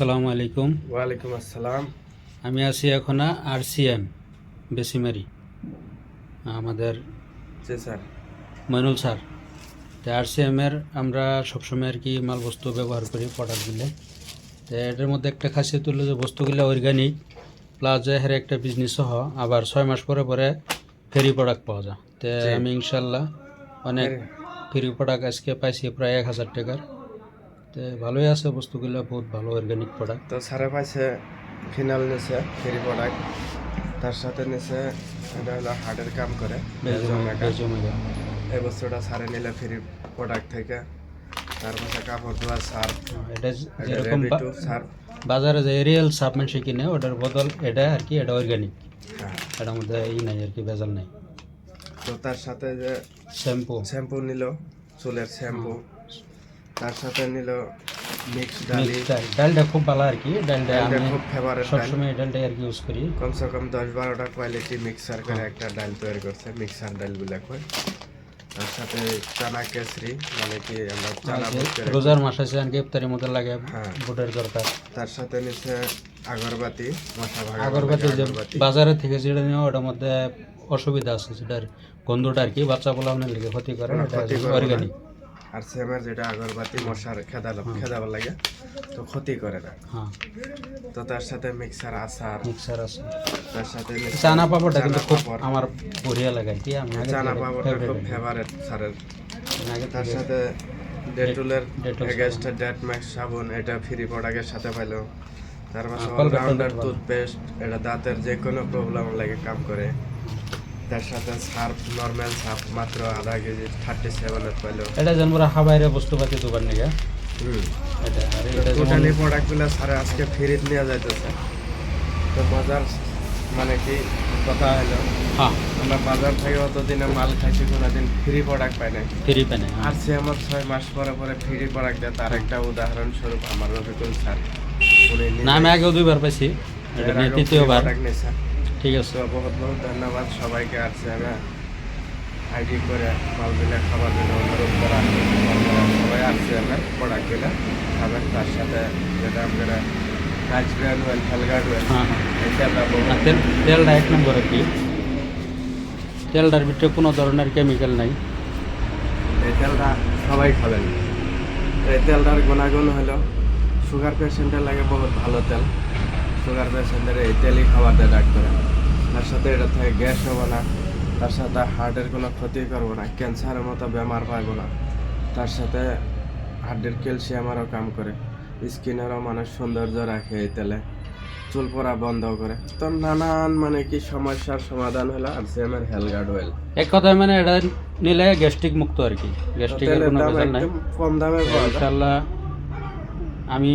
আসসালামু আলাইকুম। ওয়ালাইকুম আসসালাম। আমি আছি এখন আর সি এম বেসিমারি। আমাদের জি স্যার। মইনুল স্যার তো আর সি এমের আমরা সবসময় আর কি মাল বস্তু ব্যবহার করি প্রোডাক্টগুলো তো এটার মধ্যে একটা খাসিয়ত হলো যে বস্তুগুলো অর্গানিক প্লাস যে হের একটা বিজনেস সহ আবার ছয় মাস পরে পরে ফেরি প্রোডাক্ট পাওয়া যায়। তো আমি ইনশাল্লাহ অনেক ফ্রি প্রোডাক্ট আজকে পাইছি প্রায় এক হাজার টাকার। তো ভালোই আছে বস্তুগুলো বহুত ভালো অর্গানিক প্রোডাক্ট তো স্যারে পাইছে ফিনাল নিছে ফেরি প্রোডাক্ট তার সাথে নিছে এটা হলো হার্টের কাম করে এই বস্তুটা সারে নিলে ফেরি প্রোডাক্ট থেকে। তার পাশে কাপড় ধোয়া সার এটা যেরকম রেডি বা- টু সার বাজারে যে রিয়েল সাবমেন্সি কিনে ওটার বদল এটা আর কি এটা অর্গানিক হ্যাঁ। এটার মধ্যে ই নাই আর কি ভেজাল নাই। তো তার সাথে যে শ্যাম্পু শ্যাম্পু নিল চুলের শ্যাম্পু তার সাথে নিল মিক্স ডালি। ডাল। ডালটা খুব ভালো আর কি। ডালটা আমি খুব ফেভারেট সবসময় ডালটা আর কি ইউজ করি। কমসে কম দশ বারোটা কোয়ালিটি মিক্সার করে একটা ডাল তৈরি করছে মিক্সার ডালগুলা কই তার সাথে চানা কেসরি মানে কি আমরা চানা বুট করে রোজার মাস আছে আর ইফতারের মধ্যে লাগে হ্যাঁ। বুটের দরকার। তার সাথে নিচ্ছে আগরবাতি মশা ভাগা আগরবাতি যে বাজারে থেকে যেটা নেওয়া ওটার মধ্যে অসুবিধা আছে যেটার গন্ধটা আর কি বাচ্চা পোলাওনের লিগে ক্ষতি করে। অর্গানিক আর সেমের যেটা আগরবাতি মশার খেদা খেদাবার লাগে তো ক্ষতি করে না। হ্যাঁ। তো তার সাথে মিক্সার আচার। মিক্সার আসার তার সাথে চানা পাপড়টা কিন্তু খুব আমার বঢ়িয়া লাগে কি আমি চানা পাপড়টা খুব। ফেভারেট স্যারের তার সাথে ডেটুলের ডেটল ডেট ম্যাক্স সাবুন এটা ফ্রি প্রোডাক্টের সাথে পাইলো তার পাশে হ্যাঁ, অলরাউন্ডার টুথপেস্ট এটা দাঁতের যে কোনো প্রবলেম লাগে কাম করে। তার সাথে সার্ফ নর্মাল সার্ফ মাত্র আধা কেজি থার্টি সেভেনের পাইলো। এটা যেন পুরা হাবাইরে বস্তুপাতি দোকান নিয়ে এটা টোটালি প্রোডাক্টগুলো সারে আজকে ফ্রিত নেওয়া যাইতেছে। তো বাজার মানে কি কথা হলো? হ্যাঁ। আমরা বাজার থেকে অতদিনে মাল খাইছি কোনোদিন ফ্রি প্রোডাক্ট পাই নাই। ফ্রি পেনে আর সে আমার ছয় মাস পরে পরে ফ্রি প্রোডাক্ট দেয় তার একটা উদাহরণস্বরূপ আমার রফিকুল স্যার না আমি আগেও দুইবার পাইছি নিয়ে তৃতীয়বার। ঠিক আছে। বহুত বহুত ধন্যবাদ সবাইকে আসছে আমি আইডি করে মালগুলো খাবার জন্য অনুরোধ করা সবাই আসছে আমার প্রোডাক্টগুলো খাবেন তার সাথে যেটা আমরা রাইস ব্র্যান্ড ওয়েল ফেলগার্ড ওয়েল হ্যাঁ হ্যাঁ। তেলটা এক নম্বর আর কি? তেলটার ভিতরে কোনো ধরনের কেমিক্যাল নাই। এই তেলটা সবাই খাবেন। এই তেলটার গুণাগুণ হলো সুগার পেশেন্টের লাগে বহুত ভালো তেল। সুগার পেশেন্টের এই তেলই খাবার দেয় ডাক্তারে। তার সাথে এটা থেকে গ্যাস হবে না। তার সাথে হার্টের কোনো ক্ষতি করব না। ক্যান্সারের মতো বেমার পাইব না। তার সাথে হার্টের ক্যালসিয়ামেরও কাম করে। স্কিনেরও মানে সৌন্দর্য রাখে এই তেলে। চুল পড়া বন্ধ করে। তো নানান মানে কি সমস্যার সমাধান হলো আর সেমের হেলগার্ড ওয়েল এক কথায় মানে এটা নিলে গ্যাস্ট্রিক মুক্ত আর কি। গ্যাস্ট্রিকের কোনো নাই। কম দামে আমি